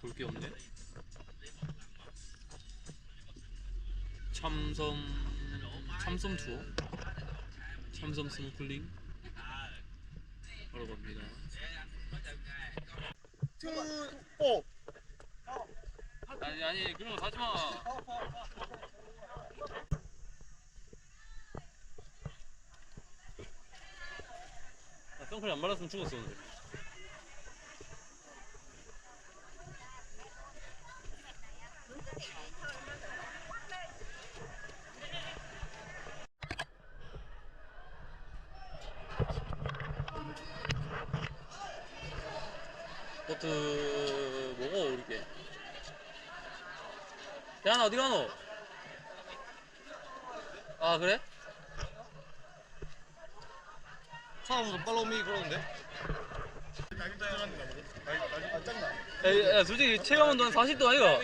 볼 게 없네. 참섬 참섬 투어 참섬 스노클링 하러 갑니다. 어. 아니 아니 그런 거 사지 마. 나 선크림 안 발랐으면 죽었어 오늘. 보트 먹어 우리게. 야나 어디 가노? 아 그래? 사람도 팔로우미 그러는데? 야, 야 솔직히 체감 온도는 40도 아이가?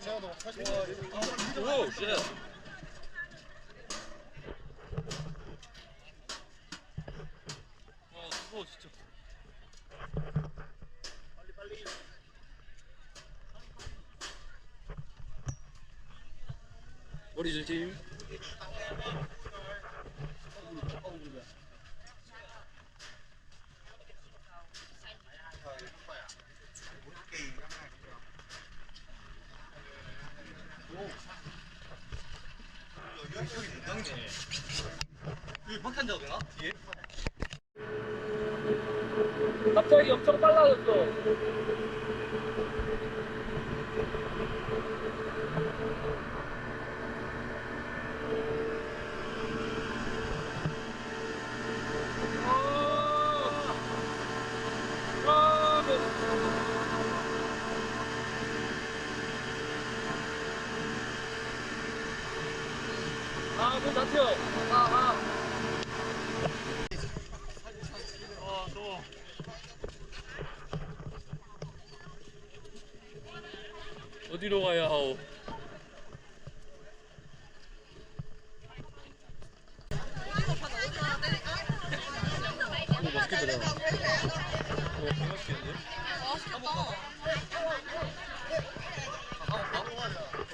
제가도 40분 오 쉣. 아 무서워 진짜. 머리 조심. 앉아도 되나? 뒤에? 갑자기 엄청 빨라졌어. 어디로 가야 하오? 이거 맛있겠다. 어, 맛있겠는데?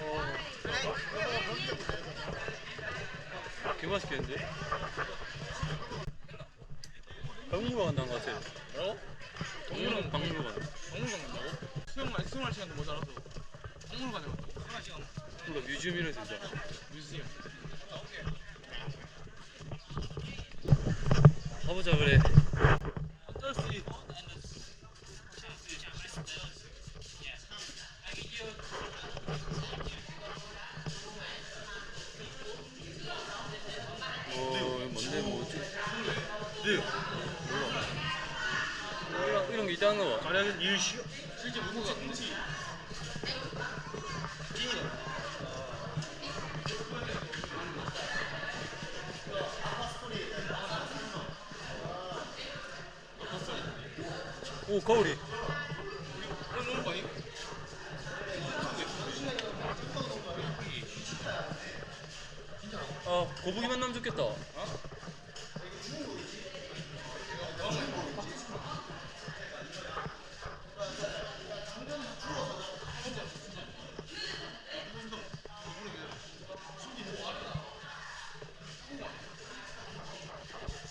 어. 개 맛있겠는데? 박물관 간다는 것 같아. 뭐라고? 동물원 박물관. 박물관 간다고? 수영할 시간도 모자라서 박물관에 간다고? 수영할 시간 몰라 뮤지엄이래 진짜. 뮤지엄 가보자 그래. 어쩔 수 있... 뭐? 네 이런 게 있다는 거 봐. 가려는 일시 실제 무구가 공치 오 거울이. 아 거북이 만나면 좋겠다.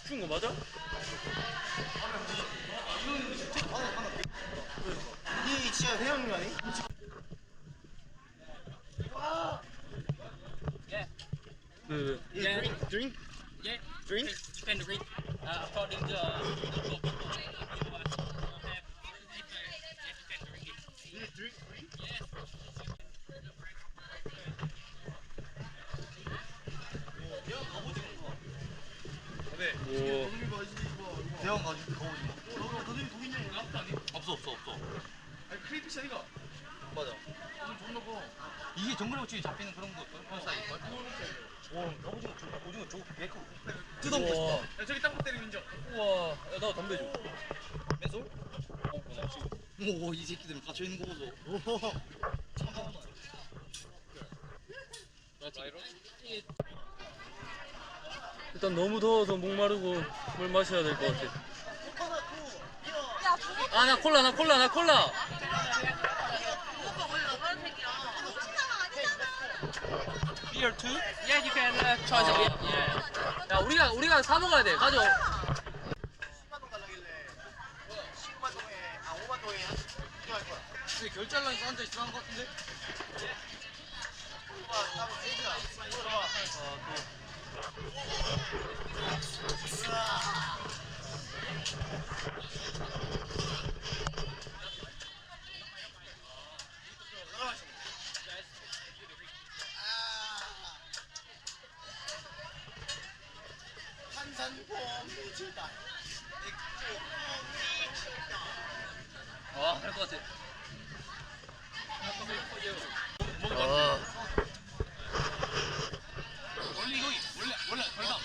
추운 거 맞아? 이 진짜 해양이 아니? 그 Yeah. 드링? 드링? Yeah. Drink? Depend on drink. Uh, according to uh, the book. 네 뭐. 대형 가지고 거우지 마 너도 독 있냐 이거? 아니 없어 없어 없어. 크리피시 아니가? 맞아 존나 커 이게 정글 호칭이 잡히는 그런 거 그런 사이일걸? 와, 오징어 저 오징어 저거 개 커. 뜯어먹고 우와. 싶다. 야, 저기 땅콩 때리는 인정. 우와, 야, 나도 담배 줘. 맨솔? 어, 나 지금. 오, 이 새끼들 갇혀 있는 거 보소. 오. 일단 너무 더워서 목마르고 물 마셔야 될 것 같아. 야, 그거 아나 콜라 나 콜라 나 콜라 Beer too? Yeah you can uh, choose it yeah. 야 우리가 우리가 사 먹어야 돼 가져 근데 결제란에 앉아 있으면 한것 같은데? 와 할 것 같아 아 원래 이거 원래 원래 덜다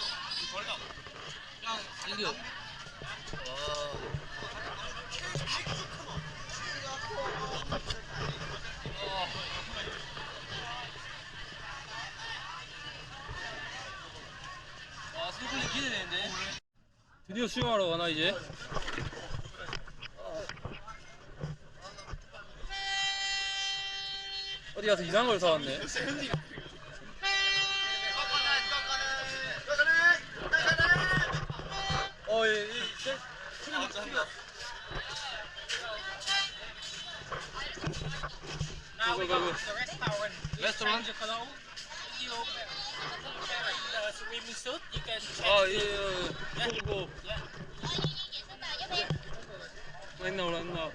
덜다 그냥 이겨 와 스노클링 기대되는데 드디어 수영하러 가나 이제? 어디 가서 이상한 걸 사왔네. 어, 예, 예, 예. Now we go to the restaurant. Restaurant? You change your clothes. You wear the swimming suit. You can change. 아, 예, 예. now.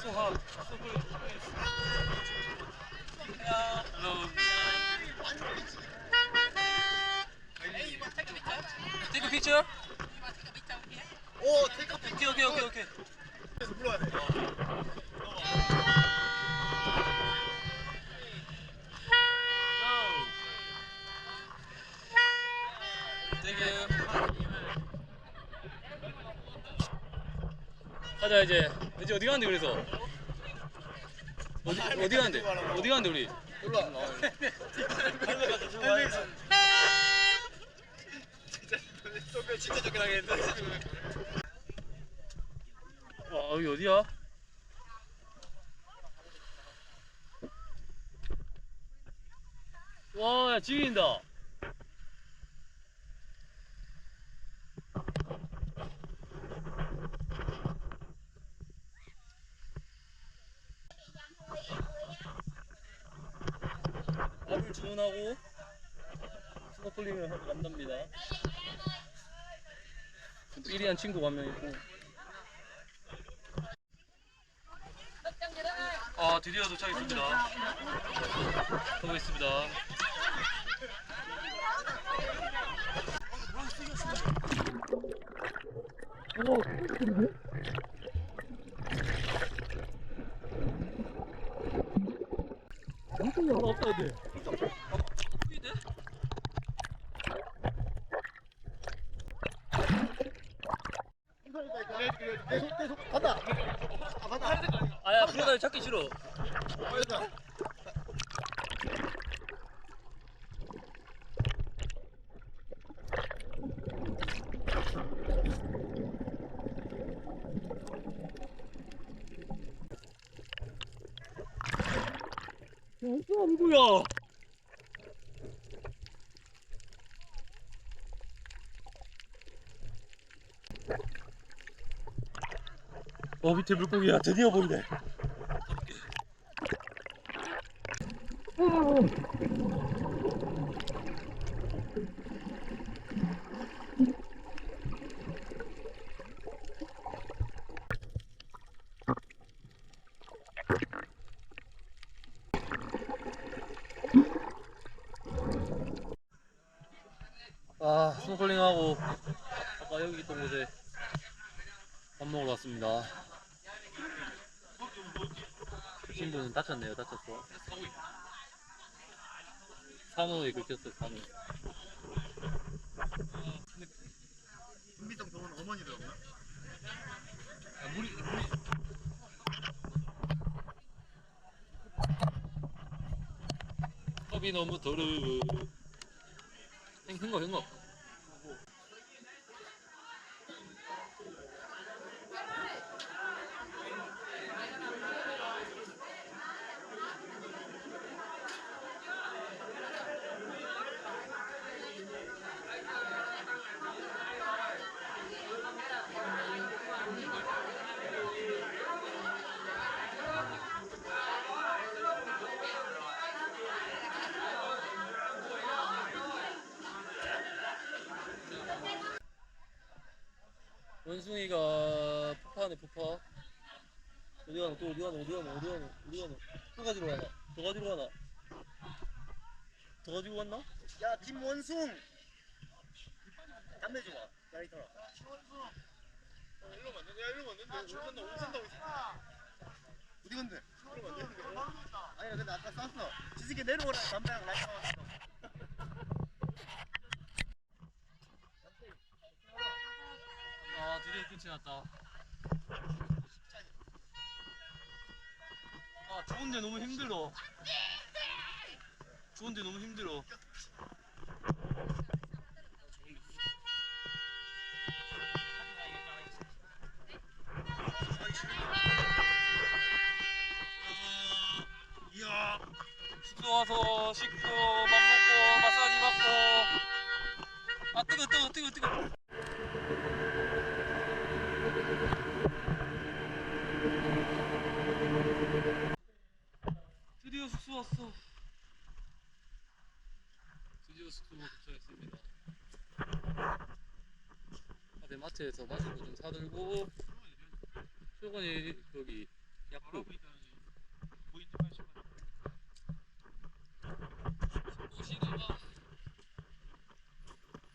So hot. So good. Hello. Take a picture? Take a picture? 오, 오케이, 오케이, 오케이, 불러야 돼. 가자 이제 이제 어디 가는데 그래서 어디 어디 가는데 어디 가는데 우리 몰라. 진짜 진짜 쫓겨나게 했는데. 와 여기 어디야? 와, 야, 지긴다. 주문하고 스노클링을 하러 간답니다. 1위한 친구가 한명 있고. 아 드디어 도착했습니다. 가보겠습니다. 엄청 없다 돼. 간다. 브로다를 찾기 싫어. 어, 누구야? 어 밑에 물고기야 드디어 보이네. 아 스노클링하고 아까 여기 있던 곳에 밥 먹으러 왔습니다. 신부는 다쳤네요, 다쳤어. 산호에 긁혔어요, 산호. 은비동 병원 어머니더라고요. 물이 물이 컵이 너무 더러워. 행, 흥거, 흥거. 어디 가나 또 어디 가나 어디 가나 어디 가나 어디 가나 또 가지러 가나 더 가지러 가나 더 가지고 갔나? 야 김원숭! 담배 줘봐. 라이터라. 어, 일로 맞는데 야 일로 맞는데 온산다 온산다 온산다. 어디 건데? 일로 맞는데 아니 근데 아까 쐈어. 지식에 내려오라. 담배랑 라이터 아 드디어 끝이 났다. 아 좋은데 너무 힘들어. 좋은데 너무 힘들어 마트에서 거좀 사들고 수건이 여기 약국. 쉬다가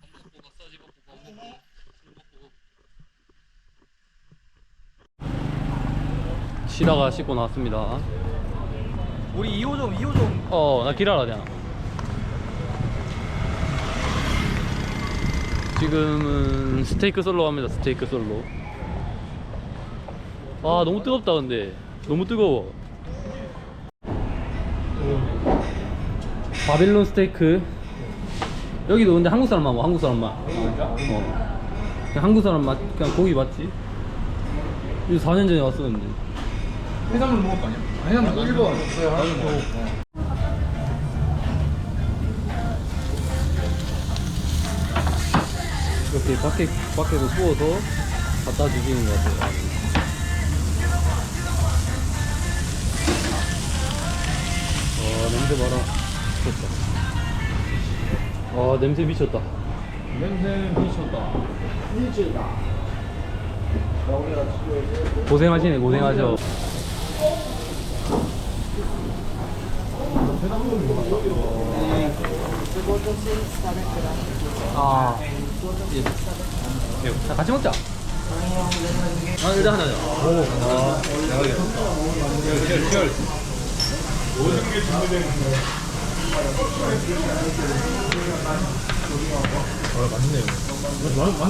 밥 먹고 마사지 받고 밥 먹고 술 먹고 쉬다가 씻고 나왔습니다. 우리 2호점 2호점 어나 기다려 그냥 지금은 스테이크 솔로 갑니다 스테이크 솔로 아 너무 뜨겁다 근데. 너무 뜨거워. 바빌론 스테이크. 여기도 근데 한국 사람 맛 한국 사람 맛 어. 그냥 한국 사람 맛 그냥 고기 맞지? 이거 4년 전에 왔었는데. 해산물 먹을 거 아니야? 해산물 일본 이렇게 밖에, 밖에서 구워서 갖다 주시는 것 같아요. 와, 냄새 봐라. 미쳤다. 와, 냄새 미쳤다. 냄새 미쳤다. 고생하시네, 고생하셔. 아. 예. 예. 자, 같이 먹자. 아, 일단 하나요. 오,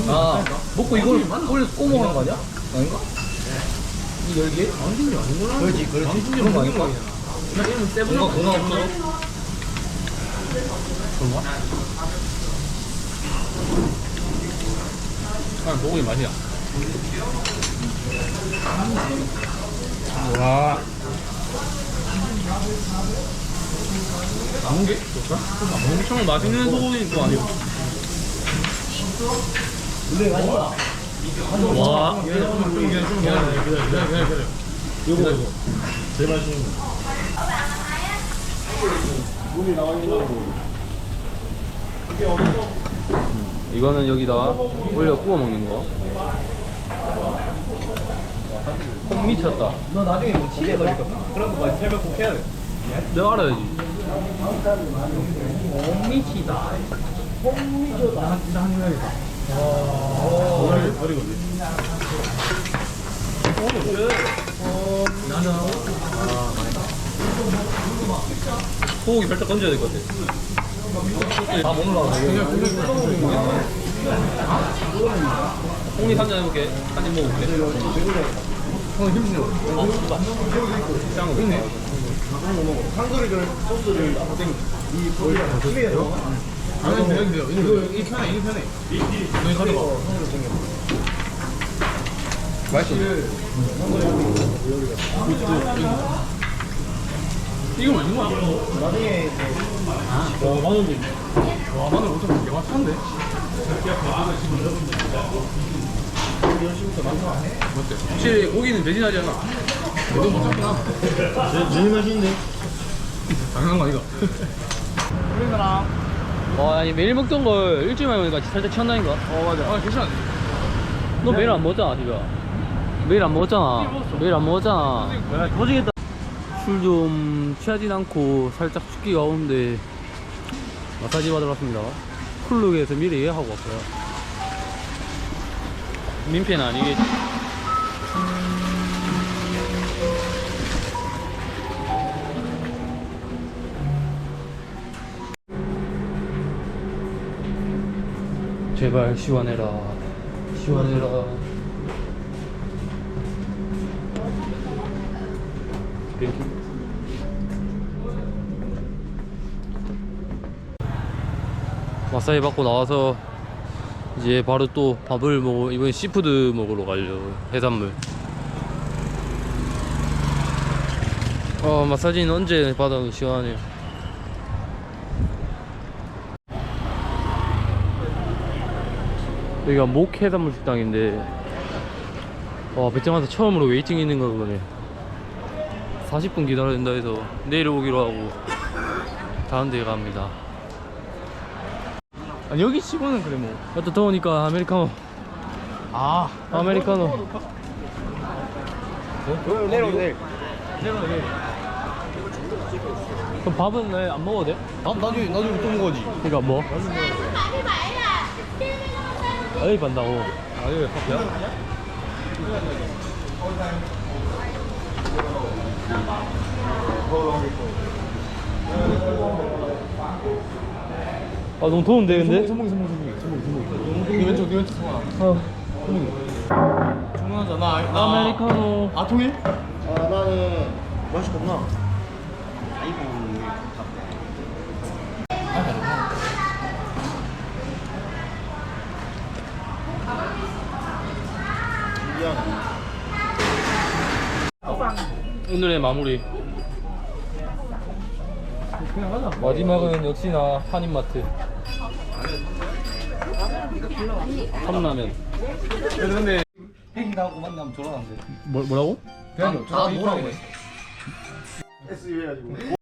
아, 아, 먹고 이걸 원래 꼬먹는 거 아니야? 아닌가? 이 열기? 그렇지, 그렇지. 그런 거 아닐까? 뭔가 건강 없어? 그런가? 아, 먹으니 맛이야. 와. 남은 게 좋다? 엄청 맛있는 소고기는 또 아니고. 와. 요거 제일 맛있는 거 이거 는 여기다 올려 구워 먹는 거. 콩 미쳤다. 너 나중에 뭐 치즈에 걸릴 거 그런 거 설명 꼭 해야 돼 내가 알아야지. 미치다 홍미조다 진짜 한국이다 아 버리고 나는 소고기 살짝 건져야 될 것 같아. 콩이 한잔 해볼게. 한입 먹어볼게. 형 힘들어 어. 짱 있네 한글을 소스를 나고 땡이 거기랑 심해야 돼 아니 근데 이거 이 편해 이 편해 너희 가져가 맛있어. 이거 맞는 거야? 나중에 와 마늘도 있네 와 마늘 엄청 개 맛있는데? 어때? 확실히 고기는 배진하지 않아. 너도 못 잡긴 하다 제일 맛있네 당연한 거 아니가? 와, 아니 매일 먹던 걸 일주일 만에 먹으니까 살짝 취한다니까. 어 맞아 아 괜찮아 너 매일 안 먹잖아, 집에. 매일 안 먹었잖아 매일 안 먹었잖아 야 터지겠다 술 좀 취하진 않고 살짝 춥기 가운데 마사지 받으러 왔습니다. 쿨룩에서 미리 예약하고 왔어요. 민폐는 아니겠지. 제발 시원해라. 시원해라. 땡큐 마사지 받고 나와서 이제 바로 또 밥을 먹어 이번 시푸드 먹으러 가려고 해산물. 어 마사지는 언제 받아도 시원하네요? 여기가 목 해산물 식당인데 와 배짱에서 처음으로 웨이팅 있는 거 보네. 40분 기다려야 된다 해서 내일 오기로 하고 다음 데에 갑니다 아, 여기 치고는 그래 뭐. 또 더우니까 아메리카노. 아. 아메리카노. 내려 내일. 그럼 밥은 왜 안 먹어도 돼? 나, 나중에 나중에 또 먹어야지. 그니까 뭐? 어이 반다고 아 여기 커피야? 아 너무 더운데 근데? 선봉이 선봉이 선봉이 선봉이 선봉이 네 왼쪽 네 왼쪽 성아. 아, 주문하자 나, 나 아메리카노. 아 통일? 아 나는 맛이? 아이고 오늘의 마무리. 마지막은 역시나 한인마트 컵라면. 근데 팽이하고 만나면 졸아난대 뭐, 뭐라고? 그냥 다 뭐라고 했어? S 해가지고